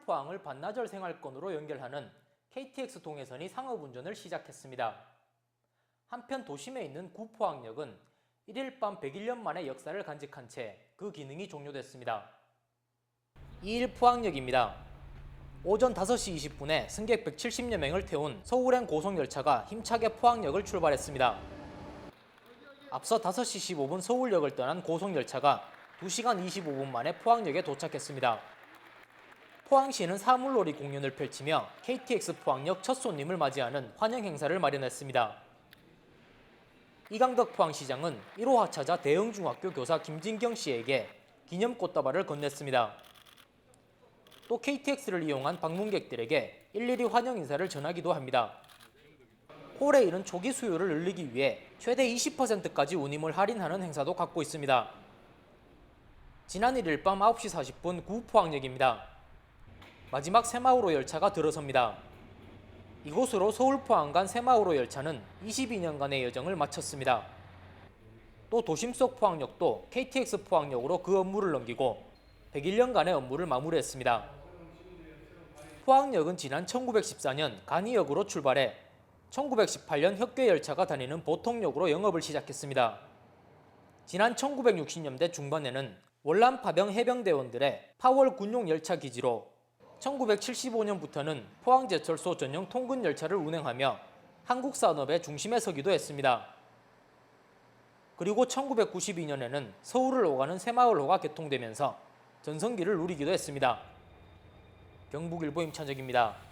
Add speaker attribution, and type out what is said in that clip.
Speaker 1: 포항을 반나절 생활권으로 연결하는 KTX 동해선이 상업 운전을 시작했습니다. 한편 도심에 있는 구포항역은 1일 밤 101년 만에 역사를 간직한 채 그 기능이 종료됐습니다. 2일 포항역입니다. 오전 5시 20분에 승객 170여 명을 태운 서울행 고속열차가 힘차게 포항역을 출발했습니다. 앞서 5시 15분 서울역을 떠난 고속열차가 2시간 25분 만에 포항역에 도착했습니다. 포항시는 사물놀이 공연을 펼치며 KTX 포항역 첫 손님을 맞이하는 환영 행사를 마련했습니다. 이강덕 포항시장은 1호 하차자 대흥중학교 교사 김진경 씨에게 기념 꽃다발을 건넸습니다. 또 KTX를 이용한 방문객들에게 일일이 환영 인사를 전하기도 합니다. 홀에 이른 초기 수요를 늘리기 위해 최대 20%까지 운임을 할인하는 행사도 갖고 있습니다. 지난 1일 밤 9시 40분 구포항역입니다. 마지막 새마을호 열차가 들어섭니다. 이곳으로 서울 포항 간 새마을호 열차는 22년간의 여정을 마쳤습니다. 또 도심 속 포항역도 KTX 포항역으로 그 업무를 넘기고 101년간의 업무를 마무리했습니다. 포항역은 지난 1914년 간이역으로 출발해 1918년 혁계 열차가 다니는 보통역으로 영업을 시작했습니다. 지난 1960년대 중반에는 월남 파병 해병대원들의 파월 군용 열차 기지로 1975년부터는 포항제철소 전용 통근 열차를 운행하며 한국 산업의 중심에 서기도 했습니다. 그리고 1992년에는 서울을 오가는 새마을호가 개통되면서 전성기를 누리기도 했습니다. 경북일보 임찬적입니다.